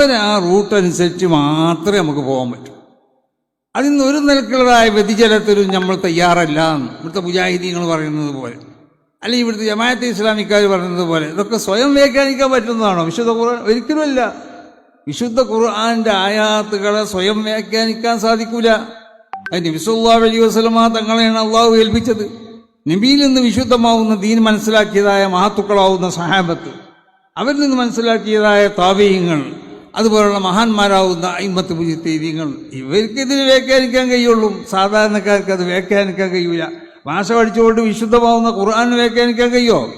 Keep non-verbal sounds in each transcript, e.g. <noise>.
അവരെ ആ റൂട്ട് അനുസരിച്ച് മാത്രമേ നമുക്ക് പോകാൻ പറ്റൂ. അതിൽ നിന്ന് ഒരു നിലക്കുള്ളതായ വ്യതിചലത്തിലും നമ്മൾ തയ്യാറല്ല എന്ന്. ഇവിടുത്തെ മുജാഹിദീങ്ങൾ പറയുന്നത് പോലെ. അല്ലെങ്കിൽ ഇവിടുത്തെ ജമാഅത്ത് ഇസ്ലാമിക്കാർ പറയുന്നത് പോലെ. ഇതൊക്കെ സ്വയം വ്യാഖ്യാനിക്കാൻ പറ്റുന്നതാണോ? വിശുദ്ധ ഖുർആൻ ഒരിക്കലുമല്ല. വിശുദ്ധ ഖുർആാന്റെ ആയാത്തുകളെ സ്വയം വ്യാഖ്യാനിക്കാൻ സാധിക്കൂല. നബിസുല്ലാ വലിയ വസ്ലമ തങ്ങളെയാണ് അള്ളാഹു ഏൽപ്പിച്ചത്. നബിയിൽ നിന്ന് വിശുദ്ധമാവുന്ന ദീൻ മനസ്സിലാക്കിയതായ മഹത്തുക്കളാവുന്ന സഹാബത്ത്. അവരിൽ നിന്ന് മനസ്സിലാക്കിയതായ താവീയങ്ങൾ അതുപോലുള്ള മഹാന്മാരാവുന്ന അയിമത്ത് ഇവർക്ക് ഇതിന് വ്യാഖ്യാനിക്കാൻ കഴിയുള്ളൂ. സാധാരണക്കാർക്ക് അത് വ്യാഖ്യാനിക്കാൻ കഴിയൂല. ഭാഷ പഠിച്ചുകൊണ്ട് വിശുദ്ധമാവുന്ന ഖുർആൻ വ്യാഖ്യാനിക്കാൻ കഴിയോ?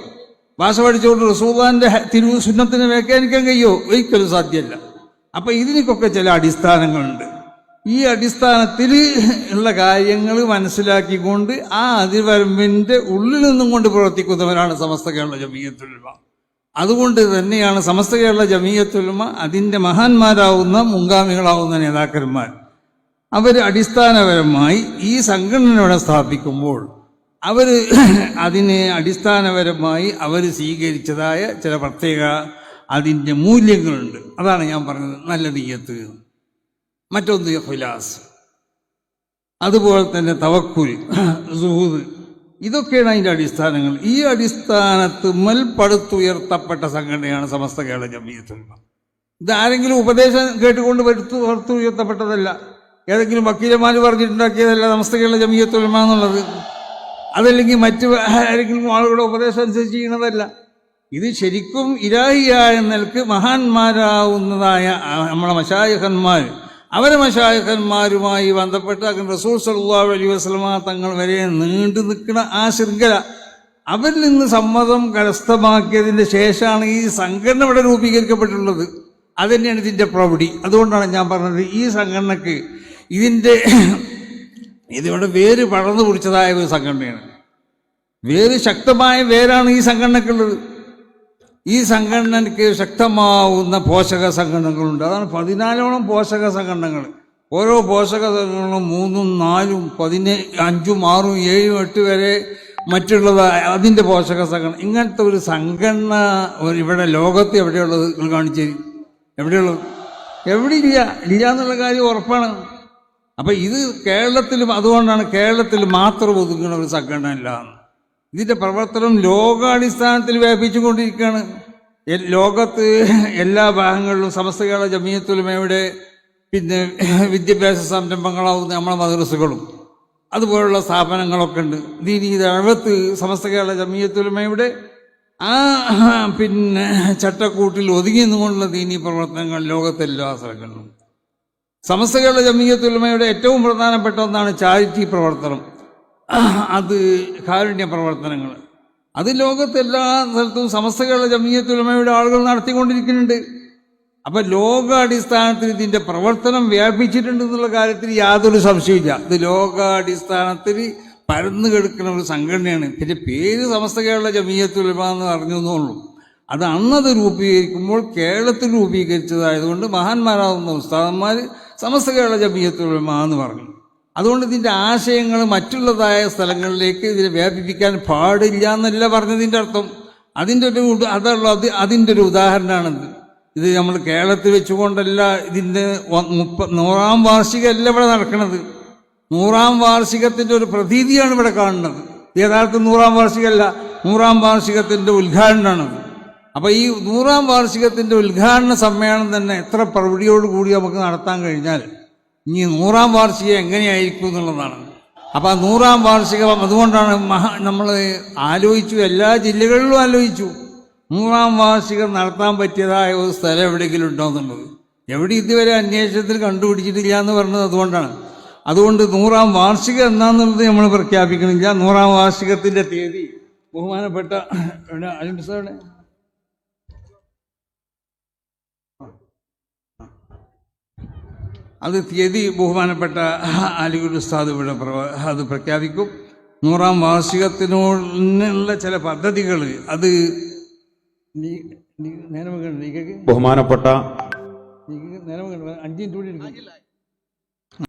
ഭാഷ പഠിച്ചുകൊണ്ട് റസൂദാന്റെ തിരുവു സുന്നത്തിന് വ്യാഖ്യാനിക്കാൻ കഴിയോ? ഒരിക്കലും സാധ്യമല്ല. അപ്പൊ ഇതിനൊക്കെ ചില അടിസ്ഥാനങ്ങളുണ്ട്. ഈ അടിസ്ഥാനത്തിൽ ഉള്ള കാര്യങ്ങൾ മനസ്സിലാക്കിക്കൊണ്ട് ആ അതിവരമ്പിന്റെ ഉള്ളിൽ നിന്നും കൊണ്ട് പ്രവർത്തിക്കുന്നവരാണ് സമസ്ത കേരള ജമീയത്തുൽമ അതുകൊണ്ട് തന്നെയാണ് സമസ്ത കേരള ജമീയത്തുലമ അതിന്റെ മഹാന്മാരാവുന്ന മുങ്കാമികളാവുന്ന നേതാക്കന്മാർ. അവർ അടിസ്ഥാനപരമായി ഈ സംഘടനയോടെ സ്ഥാപിക്കുമ്പോൾ അവർ അതിനെ അടിസ്ഥാനപരമായി അവർ സ്വീകരിച്ചതായ ചില പ്രത്യേക അതിന്റെ മൂല്യങ്ങളുണ്ട്. അതാണ് ഞാൻ പറഞ്ഞത്. നല്ല നീയത്ത്. മറ്റൊന്ന് ഹുലാസ് അതുപോലെ തന്നെ തവക്കുൽ സുഹൂദ് ഇതൊക്കെയാണ് അതിന്റെ അടിസ്ഥാനങ്ങൾ. ഈ അടിസ്ഥാനത്ത് പടുത്തുയർത്തപ്പെട്ട സംഘടനയാണ് സമസ്ത കേരള ജമീയത്തുൽമ ഇത് ആരെങ്കിലും ഉപദേശം കേട്ടുകൊണ്ട് വരുത്തു പുറത്തുയർത്തപ്പെട്ടതല്ല. ഏതെങ്കിലും വക്കീലന്മാർ പറഞ്ഞിട്ടുണ്ടാക്കിയതല്ല സമസ്ത കേരള ജമീയത്തുൽമ എന്നുള്ളത്. അതല്ലെങ്കിൽ മറ്റ് ആരെങ്കിലും ആളുകളുടെ ഉപദേശം അനുസരിച്ച് ചെയ്യുന്നതല്ല. ഇത് ശരിക്കും ഇരാഹിയായ നിലയ്ക്ക് മഹാന്മാരാവുന്നതായ നമ്മളെ മശായഹന്മാർ അവരെ മശായഹന്മാരുമായി ബന്ധപ്പെട്ട് അങ്ങനെ റസൂൽ സല്ലല്ലാഹു അലി വസ്ലമ തങ്ങൾ വരെ നീണ്ടു നിൽക്കുന്ന ആ ശൃംഖല അവരിൽ നിന്ന് സമ്മതം കരസ്ഥമാക്കിയതിന്റെ ശേഷമാണ് ഈ സംഘടന ഇവിടെ രൂപീകരിക്കപ്പെട്ടിട്ടുള്ളത്. അതുതന്നെയാണ് ഇതിന്റെ പ്രൗഢി. അതുകൊണ്ടാണ് ഞാൻ പറഞ്ഞത് ഈ സംഘടനക്ക് ഇതിന്റെ <clears throat> ഇതിവിടെ വേര് പടർന്നു പിടിച്ചതായ ഒരു സംഘടനയാണ്. വേര് ശക്തമായ വേരാണ് ഈ സംഘടനക്കുള്ളത്. ഈ സംഘടനയ്ക്ക് ശക്തമാവുന്ന പോഷക സംഘടനകളുണ്ട്. അതാണ് പതിനാലോളം പോഷക സംഘടനകൾ. ഓരോ പോഷക സംഘടനകളും മൂന്നും നാലും പതിനേ അഞ്ചും ആറും ഏഴും എട്ട് വരെ മറ്റുള്ളത് അതിന്റെ പോഷക സംഘടന. ഇങ്ങനത്തെ ഒരു സംഘടന ഇവിടെ ലോകത്ത് എവിടെയുള്ളത് നിങ്ങൾ കാണിച്ചു തരും. എവിടെയുള്ളത്? എവിടെയില്ല ഇല്ല. എന്നുള്ള കാര്യം ഉറപ്പാണ്. അപ്പം ഇത് കേരളത്തിലും അതുകൊണ്ടാണ് കേരളത്തിൽ മാത്രം ഒതുങ്ങുന്ന ഒരു സംഘടന അല്ല ഇതിന്റെ പ്രവർത്തനം ലോകാടിസ്ഥാനത്തിൽ വ്യാപിച്ചുകൊണ്ടിരിക്കുകയാണ് ലോകത്ത് എല്ലാ ഭാഗങ്ങളിലും സമസ്ത കേരള ജമീയത്തുലമയുടെ പിന്നെ വിദ്യാഭ്യാസ സംരംഭങ്ങളാവുന്ന നമ്മളെ മദ്രസകളും അതുപോലുള്ള സ്ഥാപനങ്ങളൊക്കെ ഉണ്ട്. ദീനി ദഴവത്ത് സമസ്ത കേരള ജമീയത്തുലമയുടെ ആ പിന്നെ ചട്ടക്കൂട്ടിൽ ഒതുങ്ങി നിന്നുകൊണ്ടുള്ള ദീനി പ്രവർത്തനങ്ങൾ ലോകത്തെ എല്ലാ സ്ഥലങ്ങളിലും. സമസ്ത കേരള ജമീയത്തുലമയുടെ ഏറ്റവും പ്രധാനപ്പെട്ട ഒന്നാണ് ചാരിറ്റി പ്രവർത്തനം. അത് കാരുണ്യ പ്രവർത്തനങ്ങൾ. അത് ലോകത്ത് എല്ലാ സ്ഥലത്തും സമസ്തകളുടെ ജമീയത്തുലമയുടെ ആളുകൾ നടത്തിക്കൊണ്ടിരിക്കുന്നുണ്ട്. അപ്പം ലോകാടിസ്ഥാനത്തിൽ ഇതിന്റെ പ്രവർത്തനം വ്യാപിച്ചിട്ടുണ്ട് എന്നുള്ള കാര്യത്തിൽ യാതൊരു സംശയമില്ല ഇത് ലോകാടിസ്ഥാനത്തിൽ പരന്നു കിടക്കുന്ന ഒരു സംഘടനയാണ്. പിന്നെ പേര് സമസ്ത കേരള ജമീയത്തുലമ എന്ന് പറഞ്ഞു എന്നുള്ളൂ അത് അന്നത് രൂപീകരിക്കുമ്പോൾ കേരളത്തിൽ രൂപീകരിച്ചതായതുകൊണ്ട് മഹാന്മാരാകുന്ന ഉസ്താദന്മാർ സമസ്ത കേരള ജമീയത്തുലമ എന്ന് പറഞ്ഞു. അതുകൊണ്ട് ഇതിന്റെ ആശയങ്ങൾ മറ്റുള്ളതായ സ്ഥലങ്ങളിലേക്ക് ഇതിനെ വ്യാപിപ്പിക്കാൻ പാടില്ല എന്നല്ല പറഞ്ഞതിന്റെ അർത്ഥം. അതിന്റെ ഒരു അതുള്ള അത് അതിന്റെ ഒരു ഉദാഹരണമാണിത്. ഇത് നമ്മൾ കേരളത്തിൽ വെച്ചുകൊണ്ടല്ല ഇതിന്റെ മുപ്പ നൂറാം വാർഷികമല്ല ഇവിടെ നടക്കുന്നത് നൂറാം വാർഷികത്തിന്റെ ഒരു പ്രതീതിയാണ് ഇവിടെ കാണുന്നത്. യഥാർത്ഥ നൂറാം വാർഷികമല്ല നൂറാം വാർഷികത്തിന്റെ ഉദ്ഘാടനമാണത്. അപ്പോൾ ഈ നൂറാം വാർഷികത്തിന്റെ ഉദ്ഘാടന സമ്മേളനം തന്നെ എത്ര പ്രൗഢിയോടുകൂടി നമുക്ക് നടത്താൻ കഴിഞ്ഞാൽ ഇനി നൂറാം വാർഷികം എങ്ങനെയായിരിക്കും എന്നുള്ളതാണ്. അപ്പോൾ നൂറാം വാർഷികം അതുകൊണ്ടാണ് മഹാ നമ്മൾ ആലോചിച്ചു എല്ലാ ജില്ലകളിലും ആലോചിച്ചു. നൂറാം വാർഷികം നടത്താൻ പറ്റിയതായ ഒരു സ്ഥലം എവിടെയെങ്കിലും ഉണ്ടോ എന്നുള്ളത്. എവിടെ ഇതുവരെ അന്വേഷണത്തിൽ കണ്ടുപിടിച്ചിട്ടില്ല എന്ന് പറഞ്ഞത് അതുകൊണ്ടാണ്. അതുകൊണ്ട് നൂറാം വാർഷികം എന്നാന്നുള്ളത് നമ്മൾ പ്രഖ്യാപിക്കണില്ല. നൂറാം വാർഷികത്തിന്റെ തീയതി ബഹുമാനപ്പെട്ട എവിടെ? അലിം അത് തീയതി ബഹുമാനപ്പെട്ട അലിഗുഡ് ഉസ്താദ് ഇവിടെ അത് പ്രഖ്യാപിക്കും. നൂറാം വാർഷികത്തിനുള്ള ചില പദ്ധതികൾ അത് ബഹുമാനപ്പെട്ട അഞ്ചിന്റെ കൂടി